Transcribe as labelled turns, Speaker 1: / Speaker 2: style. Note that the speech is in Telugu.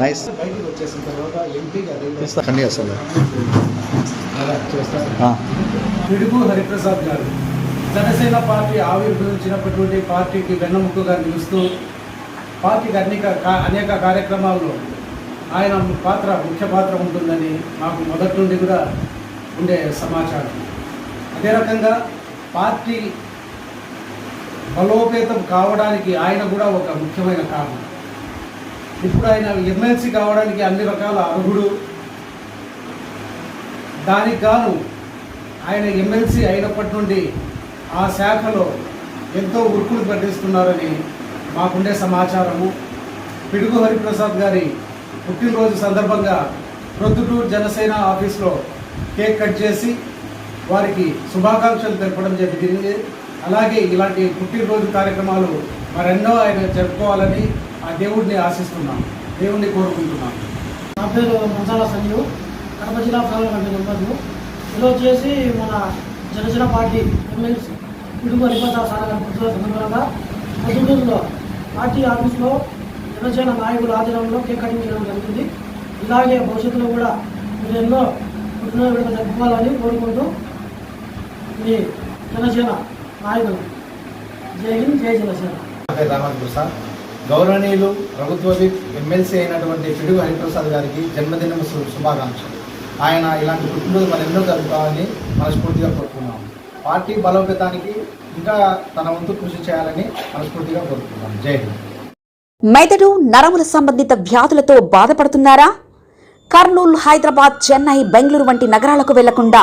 Speaker 1: Nice
Speaker 2: బయటికి వచ్చేసిన తర్వాత ఎంపీగా
Speaker 1: అసలు
Speaker 2: చేస్తారు పిడుగు హరిప్రసాద్ గారు. జనసేన పార్టీ ఆవిర్భవించినటువంటి పార్టీకి వెన్నముక్కగా నిలుస్తూ పార్టీకి అనేక అనేక కార్యక్రమాల్లో ఆయన పాత్ర ముఖ్య పాత్ర ఉంటుందని మాకు మొదటి నుండి కూడా ఉండే సమాచారం. అదే రకంగా పార్టీ బలోపేతం కావడానికి ఆయన కూడా ఒక ముఖ్యమైన కారణం. ఇప్పుడు ఆయన ఎమ్మెల్సీ కావడానికి అన్ని రకాల అర్హుడు. దానికి గాను ఆయన ఎమ్మెల్సీ అయినప్పటి నుండి ఆ శాఖలో ఎంతో ఉరుకులు పట్టిస్తున్నారని మాకుండే సమాచారము. పిడుగు హరిప్రసాద్ గారి పుట్టినరోజు సందర్భంగా ప్రొద్దుటూరు జనసేన ఆఫీస్లో కేక్ కట్ చేసి వారికి శుభాకాంక్షలు తెలపడం జరిగింది. అలాగే ఇలాంటి పుట్టినరోజు కార్యక్రమాలు మరెన్నో ఆయన జరుపుకోవాలని ఆ దేవుడిని ఆశిస్తున్నాం. దేవుణ్ణి కోరుకుంటున్నాం.
Speaker 3: నా పేరు మంజాల సంజీవ్. కడప జిల్లా పార్లమెంట్ మెంబర్ను ఈరోజు చేసి మన జనసేన పార్టీ ఎమ్మెల్సీ కుటుంబ నిబంధన సార్ పుట్టిన సందర్భంగా పొద్దుటూరులో పార్టీ ఆఫీస్లో జనసేన నాయకుల ఆధీనంలో కేక్ కటింగ్ చేయడం జరిగింది ఇలాగే భవిష్యత్తులో కూడా మీరు ఎన్నో పుట్టినరోజు జరుపుకోవాలని కోరుకుంటూ మీ జనసేన జై హింద్ జై జనసేన.
Speaker 2: గౌరవనీయులు ప్రభుత్వ విప్ ఎమ్మెల్సీ అయినటువంటి పిడుగు హరిప్రసాద్ గారికి జన్మదినం శుభాకాంక్షలు. ఆయన ఇలాంటి పుట్టినరోజు మరెన్నో జరుపుకోవాలని మనస్ఫూర్తిగా కోరుకున్నాం పార్టీ బలోపేతానికి ఇంకా తన వంతు కృషి చేయాలని మనస్ఫూర్తిగా కోరుకుంటున్నాం జై హింద్.
Speaker 4: మెదడు నరముల సంబంధిత వ్యాధులతో బాధపడుతున్నారా? కర్నూలు హైదరాబాద్ చెన్నై బెంగళూరు వంటి నగరాలకు వెళ్ళకుండా